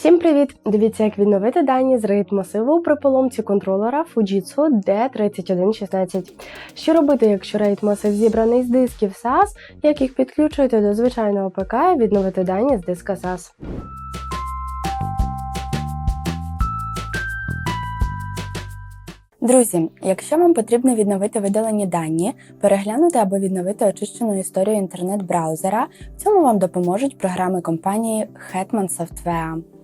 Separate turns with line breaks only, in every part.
Всім привіт! Дивіться, як відновити дані з RAID масиву при поломці контролера Fujitsu D3116. Що робити, якщо RAID масив зібраний з дисків SAS, як їх підключити до звичайного ПК і відновити дані з диска SAS.
Друзі, якщо вам потрібно відновити видалені дані, переглянути або відновити очищену історію інтернет-браузера, в цьому вам допоможуть програми компанії Hetman Software.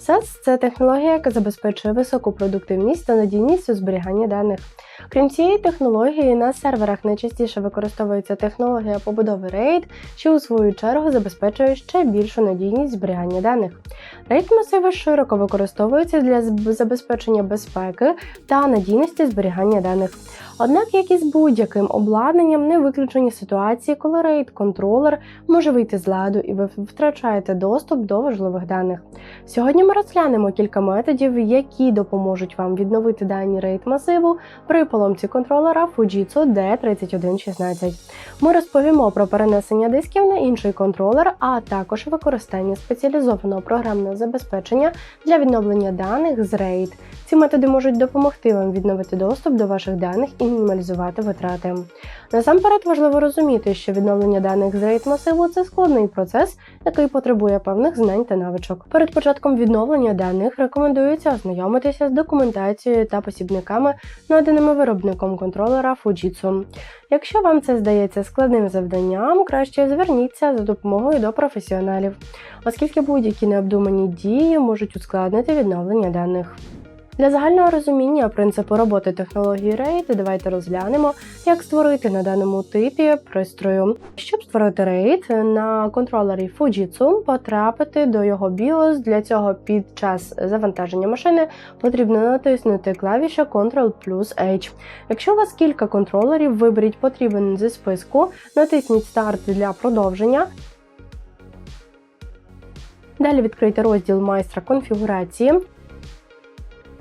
SAS – це технологія, яка забезпечує високу продуктивність та надійність у зберіганні даних. Крім цієї технології, на серверах найчастіше використовується технологія побудови RAID, що у свою чергу забезпечує ще більшу надійність зберігання даних. RAID масиви широко використовуються для забезпечення безпеки та надійності зберігання даних. Однак, як і з будь-яким обладнанням, не виключені ситуації, коли RAID контролер може вийти з ладу і ви втрачаєте доступ до важливих даних. Сьогодні ми розглянемо кілька методів, які допоможуть вам відновити дані RAID масиву при поломці контролера Fujitsu D3116. Ми розповімо про перенесення дисків на інший контролер, а також використання спеціалізованого програмного забезпечення для відновлення даних з RAID. Ці методи можуть допомогти вам відновити доступ до ваших даних і мінімалізувати витрати. Насамперед важливо розуміти, що відновлення даних з RAID масиву це складний процес, який потребує певних знань та навичок. Перед початком відновлення даних рекомендується ознайомитися з документацією та посібниками, наданими виробником контролера Fujitsu. Якщо вам це здається складним завданням, краще зверніться за допомогою до професіоналів, оскільки будь-які необдумані дії можуть ускладнити відновлення даних. Для загального розуміння принципу роботи технології RAID давайте розглянемо, як створити на даному типі пристрою. Щоб створити RAID на контролері Fujitsu, потрапити до його BIOS. Для цього під час завантаження машини потрібно натиснути клавішу Ctrl плюс H. Якщо у вас кілька контролерів, виберіть потрібен зі списку, натисніть Старт для продовження. Далі відкрийте розділ майстра конфігурації.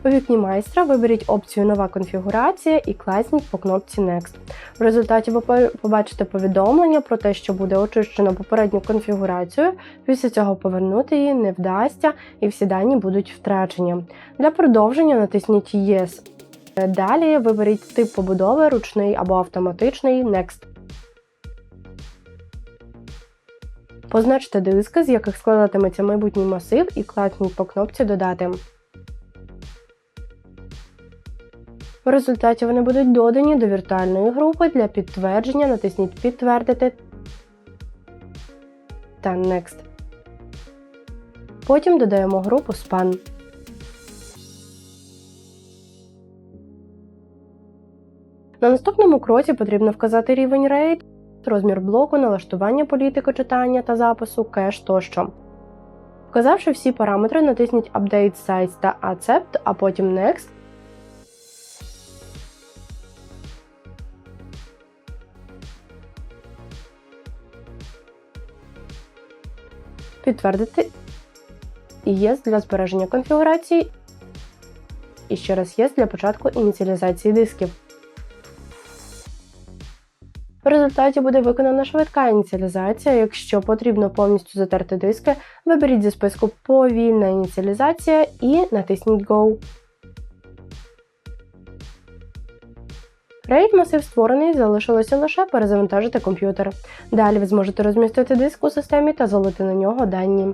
У вікні майстра виберіть опцію Нова конфігурація і класніть по кнопці Next. В результаті ви побачите повідомлення про те, що буде очищено попередню конфігурацію. Після цього повернути її не вдасться і всі дані будуть втрачені. Для продовження натисніть Yes. Далі виберіть тип побудови, ручний або автоматичний Next. Позначте диски, з яких складатиметься майбутній масив, і класніть по кнопці Додати. В результаті вони будуть додані до віртуальної групи для підтвердження. Натисніть Підтвердити та Next. Потім додаємо групу Span. На наступному кроці потрібно вказати рівень RAID, розмір блоку, налаштування політики читання та запису, кеш тощо. Вказавши всі параметри, натисніть Update Size та Accept, а потім Next. Підтвердити ЄС для збереження конфігурації і ще раз ЄС для початку ініціалізації дисків. В результаті буде виконана швидка ініціалізація. Якщо потрібно повністю затерти диски, виберіть зі списку Повільна ініціалізація і натисніть Go. RAID масив створений, залишилося лише перезавантажити комп'ютер. Далі ви зможете розмістити диск у системі та залити на нього дані.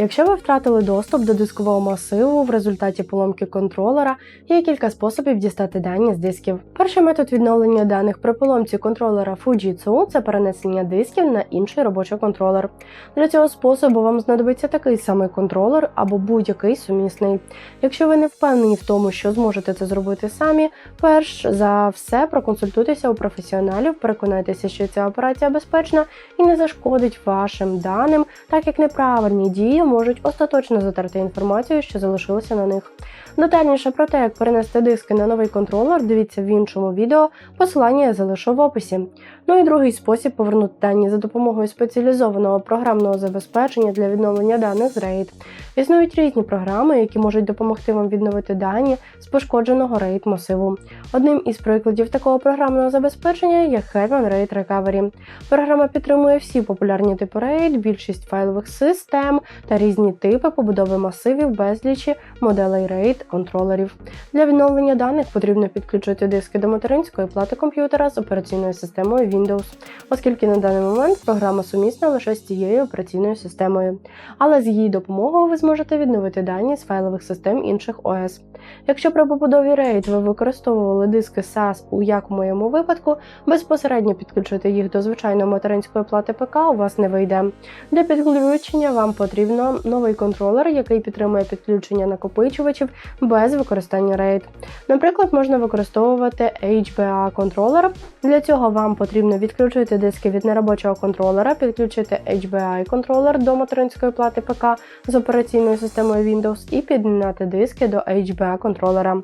Якщо ви втратили доступ до дискового масиву в результаті поломки контролера, є кілька способів дістати дані з дисків. Перший метод відновлення даних при поломці контролера Fujitsu – це перенесення дисків на інший робочий контролер. Для цього способу вам знадобиться такий самий контролер або будь-який сумісний. Якщо ви не впевнені в тому, що зможете це зробити самі, перш за все проконсультуйтеся у професіоналів, переконайтеся, що ця операція безпечна і не зашкодить вашим даним, так як неправильні дії можуть остаточно затерти інформацію, що залишилася на них. Детальніше про те, як перенести диски на новий контролер, дивіться в іншому відео, посилання я залишу в описі. Ну і другий спосіб повернути дані за допомогою спеціалізованого програмного забезпечення для відновлення даних з RAID. Існують різні програми, які можуть допомогти вам відновити дані з пошкодженого RAID масиву. Одним із прикладів такого програмного забезпечення є Hetman RAID Recovery. Програма підтримує всі популярні типи RAID, більшість файлових систем та різні типи побудови масивів безлічі моделей RAID контролерів. Для відновлення даних потрібно підключити диски до материнської плати комп'ютера з операційною системою Windows, оскільки на даний момент програма сумісна лише з цією операційною системою. Але з її допомогою ви зможете відновити дані з файлових систем інших ОС. Якщо при побудові RAID ви використовували диски SAS у як у моєму випадку, безпосередньо підключити їх до звичайної материнської плати ПК у вас не вийде. Для підключення вам потрібно новий контролер, який підтримує підключення накопичувачів без використання RAID. Наприклад, можна використовувати HBA контролер. Для цього вам потрібно відключити диски від неробочого контролера, підключити HBI контролер до материнської плати ПК з операційною системою Windows і під'єднати диски до HBA контролера.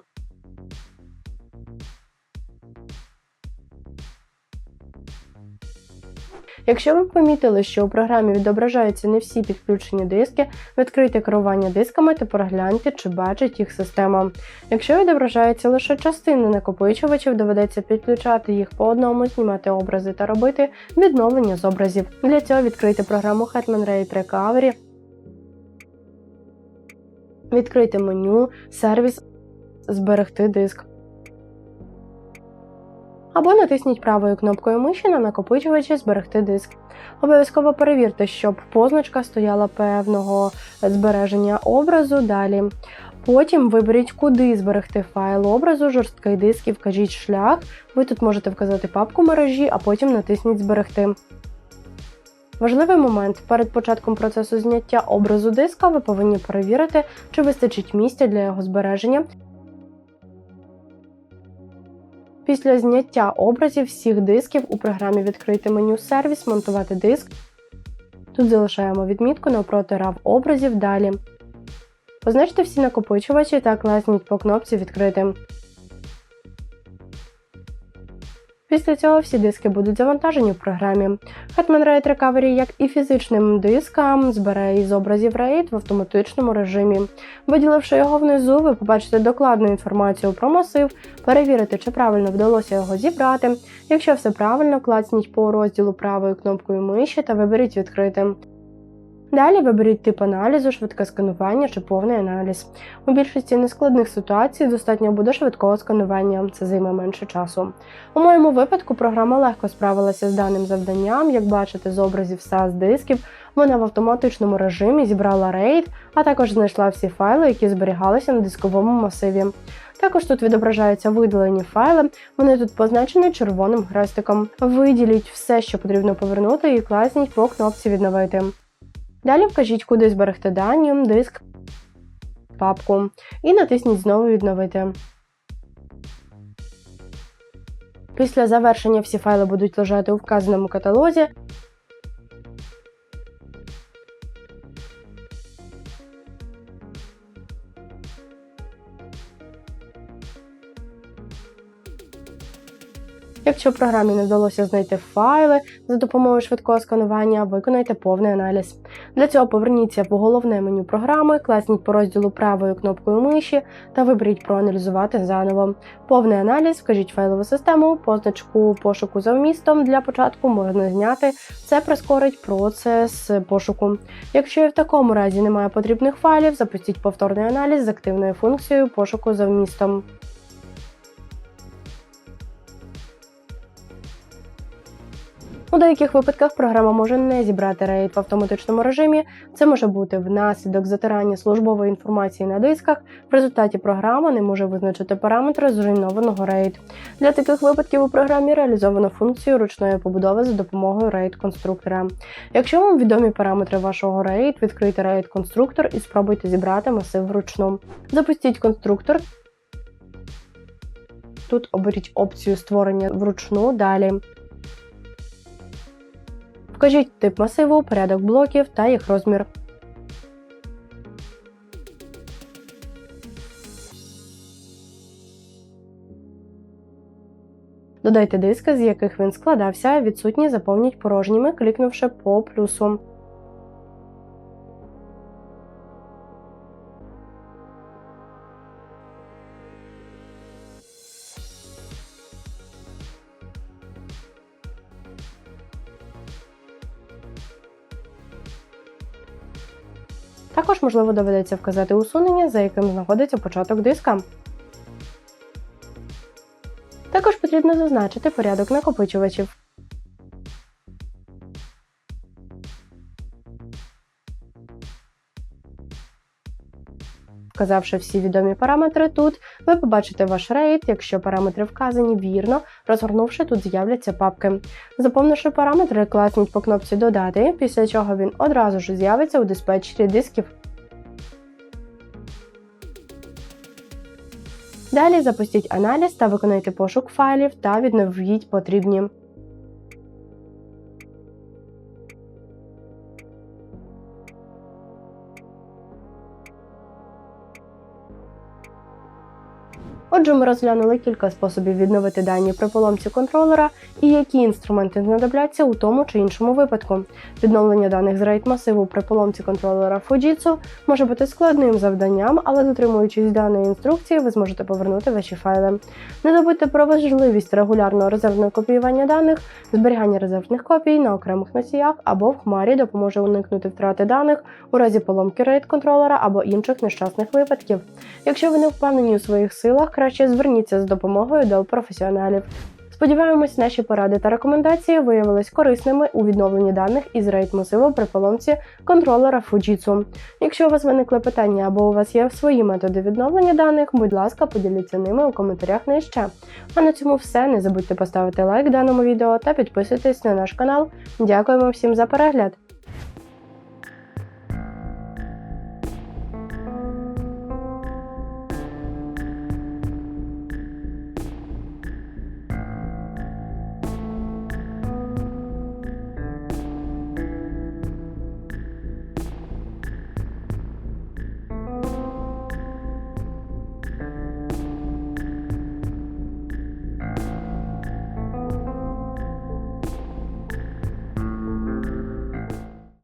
Якщо ви помітили, що у програмі відображаються не всі підключені диски, відкрийте керування дисками та перегляньте, чи бачить їх система. Якщо відображається лише частина накопичувачів, доведеться підключати їх по одному, знімати образи та робити відновлення з образів. Для цього відкрийте програму Hetman RAID Recovery, відкрийте меню, сервіс, зберегти диск. Або натисніть правою кнопкою миші на накопичувачі Зберегти диск. Обов'язково перевірте, щоб позначка стояла певного збереження образу. Далі. Потім виберіть, куди зберегти файл образу, жорсткий диск і вкажіть шлях. Ви тут можете вказати папку мережі, а потім натисніть Зберегти. Важливий момент перед початком процесу зняття образу диска ви повинні перевірити, чи вистачить місця для його збереження. Після зняття образів всіх дисків у програмі відкрити меню Сервіс, монтувати диск. Тут залишаємо відмітку навпроти RAW образів далі. Позначте всі накопичувачі та класніть по кнопці Відкрити. Після цього всі диски будуть завантажені в програмі. Hetman RAID Recovery, як і фізичним дискам, збере із образів RAID в автоматичному режимі. Виділивши його внизу, ви побачите докладну інформацію про масив, перевірите, чи правильно вдалося його зібрати. Якщо все правильно, клацніть по розділу правою кнопкою миші та виберіть відкрити. Далі виберіть тип аналізу, швидке сканування чи повний аналіз. У більшості нескладних ситуацій достатньо буде швидкого сканування, це займе менше часу. У моєму випадку програма легко справилася з даним завданням, як бачите, з образів SAS дисків. Вона в автоматичному режимі зібрала RAID, а також знайшла всі файли, які зберігалися на дисковому масиві. Також тут відображаються видалені файли, вони тут позначені червоним хрестиком. Виділіть все, що потрібно повернути, і класніть по кнопці Відновити. Далі вкажіть, куди зберегти дані, диск, папку і натисніть знову відновити. Після завершення всі файли будуть лежати у вказаному каталозі. Якщо програмі не вдалося знайти файли за допомогою швидкого сканування, виконайте повний аналіз. Для цього поверніться в головне меню програми, класніть по розділу правою кнопкою миші та виберіть проаналізувати заново. Повний аналіз, вкажіть файлову систему, позначку пошуку за вмістом для початку можна зняти. Це прискорить процес пошуку. Якщо і в такому разі немає потрібних файлів, запустіть повторний аналіз з активною функцією пошуку за вмістом. У деяких випадках програма може не зібрати RAID в автоматичному режимі. Це може бути внаслідок затирання службової інформації на дисках. В результаті програма не може визначити параметри зруйнованого RAID. Для таких випадків у програмі реалізовано функцію ручної побудови за допомогою RAID конструктора. Якщо вам відомі параметри вашого RAID, відкрийте RAID конструктор і спробуйте зібрати масив вручну. Запустіть конструктор. Тут оберіть опцію створення вручну далі. Вкажіть тип масиву, порядок блоків та їх розмір. Додайте диски, з яких він складався, відсутні заповніть порожніми, клікнувши по плюсу. Також, можливо, доведеться вказати усунення, за яким знаходиться початок диска. Також потрібно зазначити порядок накопичувачів. Вказавши всі відомі параметри тут, ви побачите ваш рейд, якщо параметри вказані вірно, розгорнувши тут з'являться папки. Заповнивши параметри, класніть по кнопці Додати, після чого він одразу ж з'явиться у диспетчері дисків. Далі запустіть аналіз та виконайте пошук файлів та відновіть потрібні. Отже, ми розглянули кілька способів відновити дані при поломці контролера і які інструменти знадобляться у тому чи іншому випадку. Відновлення даних з RAID масиву при поломці контролера Fujitsu може бути складним завданням, але дотримуючись даної інструкції, ви зможете повернути ваші файли. Не забудьте про важливість регулярного резервного копіювання даних, зберігання резервних копій на окремих носіях або в хмарі допоможе уникнути втрати даних у разі поломки RAID контролера або інших нещасних випадків. Якщо ви не впевнені у своїх силах, краще зверніться з допомогою до професіоналів. Сподіваємось, наші поради та рекомендації виявились корисними у відновленні даних із RAID масиву при поломці контролера Fujitsu. Якщо у вас виникли питання або у вас є свої методи відновлення даних, будь ласка, поділіться ними у коментарях нижче. А на цьому все. Не забудьте поставити лайк даному відео та підписуйтесь на наш канал. Дякуємо всім за перегляд!